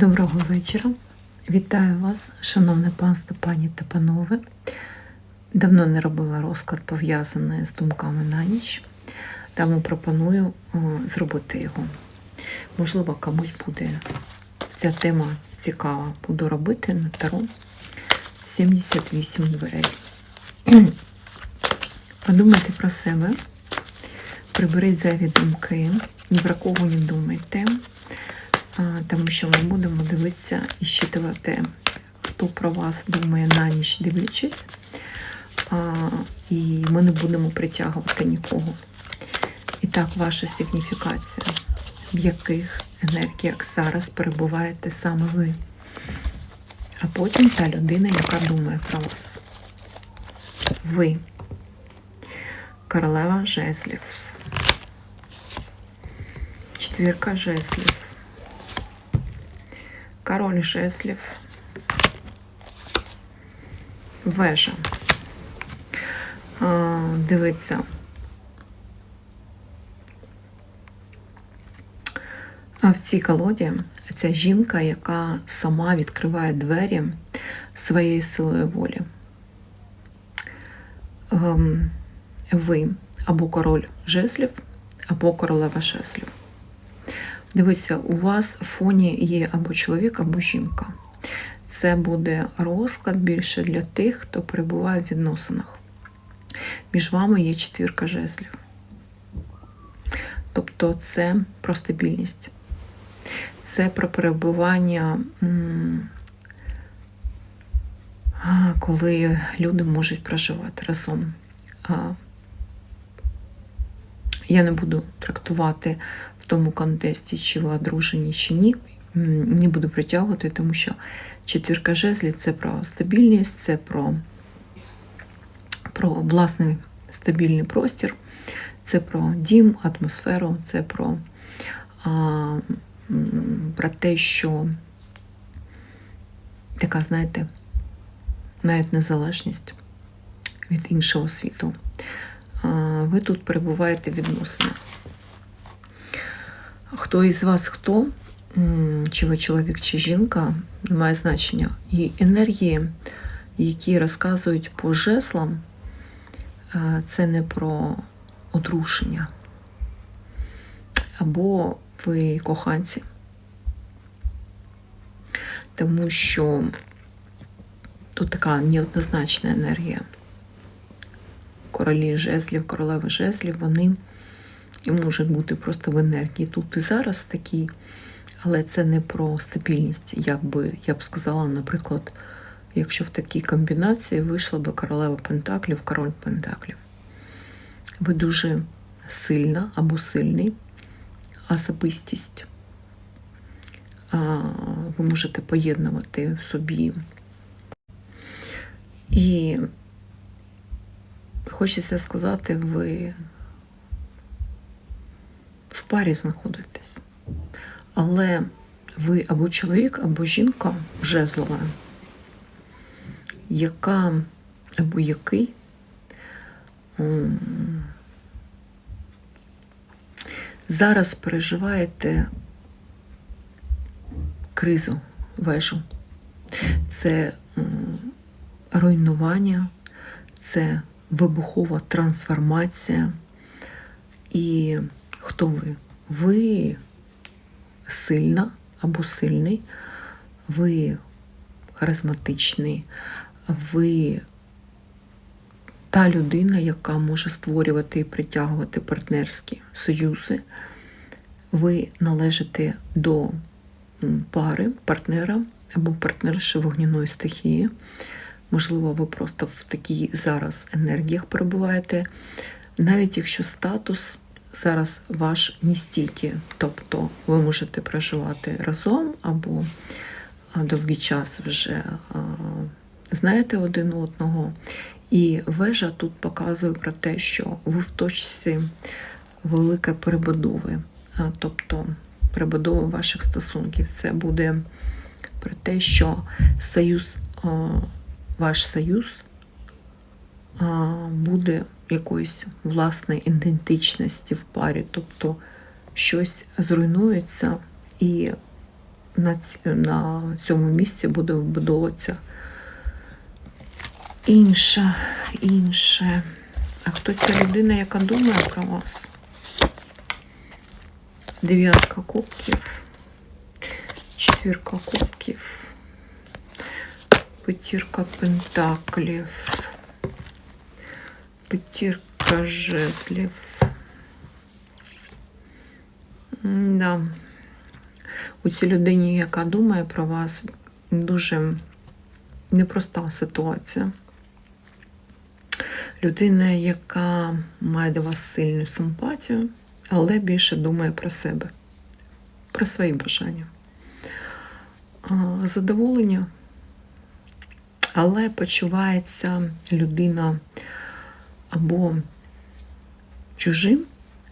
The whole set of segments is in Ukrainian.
Доброго вечора. Вітаю вас, шановне панство, пані та панове. Давно не робила розклад пов'язаний з думками на ніч, тому пропоную е, зробити його. Можливо, комусь буде ця тема цікава. Буду робити на таро 78 дверей. Подумайте про себе, приберіть зайві думки, ні про кого не думайте тому що ми будемо дивитися і щитувати, хто про вас думає на ніч дивлячись, і ми не будемо притягувати нікого. Так, ваша сигніфікація, в яких енергіях зараз перебуваєте саме ви, а потім та людина, яка думає про вас. Ви. Королева жезлів. Четвірка жезлів. Король жезлів. Вежа. Дивиться. В цій колоді ця жінка, яка сама відкриває двері своєю силою волі. Ем, Ви або король жезлів, або королева жезлів. Дивіться, у вас в фоні є або чоловік, або жінка. Це буде розклад більше для тих, хто перебуває в відносинах. Між вами є четвірка жезлів. Тобто це про стабільність. Це про перебування, коли люди можуть проживати разом. Я не буду трактувати в тому контексті, чи ви одружені, чи ні. Не буду притягувати, тому що четвірка жезлів це про стабільність, це про, про власний стабільний простір, це про дім, атмосферу, це про, а, про те, що така, знаєте, навіть незалежність від іншого світу. Ви тут перебуваєте в відносинах. Хто із вас хто, чи ви чоловік, чи жінка, не має значення. І енергії, які розказують по жеслам, це не про одрушення. Або ви коханці. Тому що тут така неоднозначна енергія. Королі жезлів, королеви жезлів, вони можуть бути просто в енергії тут і зараз такі, але це не про стабільність. Як би я б сказала, наприклад, якщо в такій комбінації вийшла би королева Пентаклів, король Пентаклів. Ви дуже сильна або сильний особистість. Ви можете поєднувати в собі. І хочеться сказати, ви в парі знаходитесь. Але ви або чоловік, або жінка жезлова, яка або який зараз переживаєте кризу вежу. Це руйнування, це вибухова трансформація. І хто ви? Ви сильна або сильний, ви харизматичний, ви та людина, яка може створювати і притягувати партнерські союзи. Ви належите до пари партнера або партнерши вогняної стихії. Можливо, ви просто в такій зараз енергіях перебуваєте, навіть якщо статус зараз ваш не стійкий, тобто ви можете проживати разом або довгий час вже знаєте один одного. І вежа тут показує про те, що ви в точці великої перебудови. тобто перебудови ваших стосунків. Це буде про те, що союз, ваш союз буде якоїсь власної ідентичності в парі, тобто щось зруйнується і на цьому місці буде вбудовуватися інше, інше. А хто ця людина, яка думає про вас? Дев'ятка кубків, четвірка кубків, п'ятірка пентаклів, п'ятірка жезлів. Да. У цій людині, яка думає про вас, дуже непроста ситуація. Людина, яка має до вас сильну симпатію, але більше думає про себе, про свої бажання. Задоволення, але почувається людина або чужим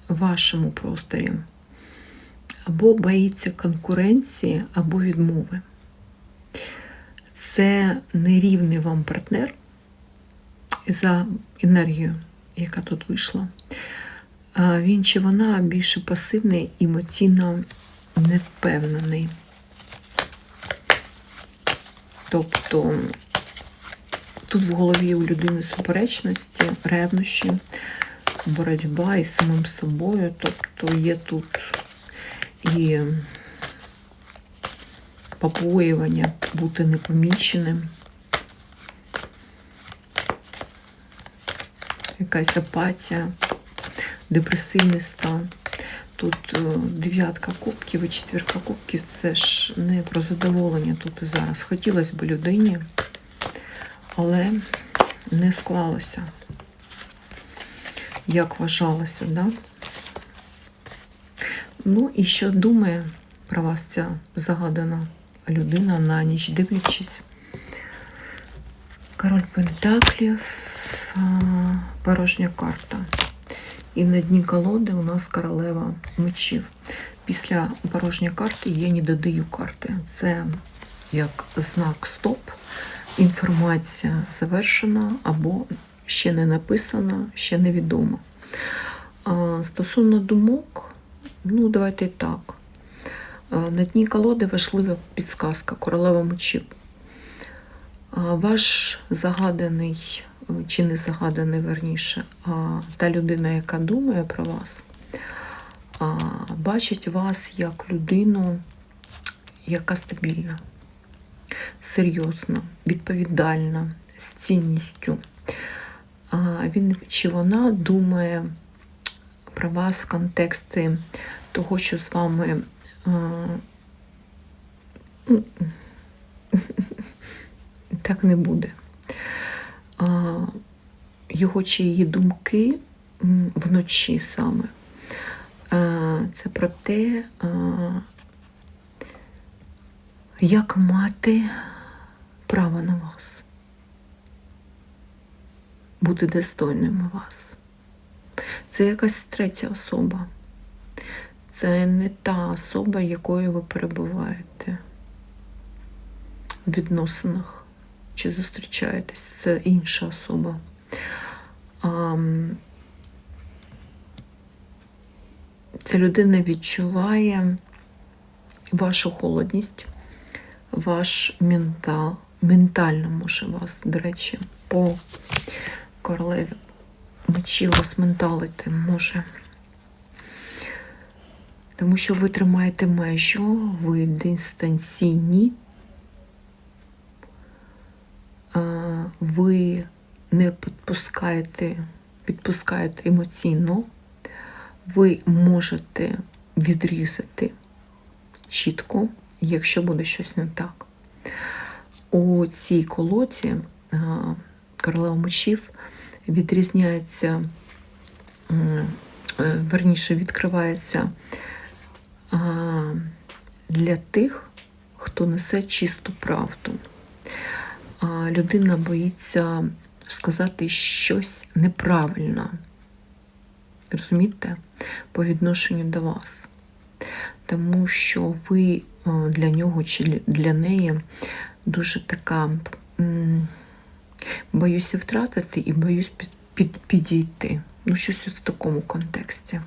в вашому просторі, або боїться конкуренції, або відмови. Це нерівний вам партнер за енергію, яка тут вийшла. Він чи вона більше пасивний, емоційно невпевнений. Тобто тут в голові у людини суперечності, ревнощі, боротьба із самим собою. Тобто є тут і побоювання бути непоміченим. якась апатія, депресивний стан. Тут е, дев'ятка кубків і четвірка кубків це ж не про задоволення тут і зараз. Хотілося б людині, але не склалося. Як вважалося, да? Ну і що думає про вас ця загадана людина на ніч дивлячись? Король Пентаклів, порожня карта. І на дні колоди у нас королева мечів. Після порожньої карти я не додаю карти. Це як знак стоп. Інформація завершена або ще не написана, ще невідомо. А, Стосовно думок, ну давайте так. На дні колоди важлива підсказка королева мечів. Ваш загаданий, чи не загаданий, верніше, а та людина, яка думає про вас, бачить вас як людину, яка стабільна, серйозна, відповідальна, з цінністю. Він чи вона думає про вас в контексті того, що з вами. ну, так не буде. Його чи її думки вночі саме. Це про те, як мати право на вас, бути достойним вас. Це якась третя особа. Це не та особа, якою ви перебуваєте в відносинах чи зустрічаєтесь, це інша особа. Ця людина відчуває вашу холодність, ваш ментал, ментально може вас, до речі, по королеві мечів вас менталити може. Тому що ви тримаєте межу, ви дистанційні, ви не підпускаєте, підпускаєте емоційно, ви можете відрізати чітко, якщо буде щось не так. У цій колоді королева мечів відрізняється, е, верніше відкривається для тих, хто несе чисту правду. Людина боїться сказати щось неправильно. Розумієте? По відношенню до вас. тому що ви е, для нього чи для неї дуже така боюся втратити і боюсь під, під, підійти. Ну, щось в такому контексті.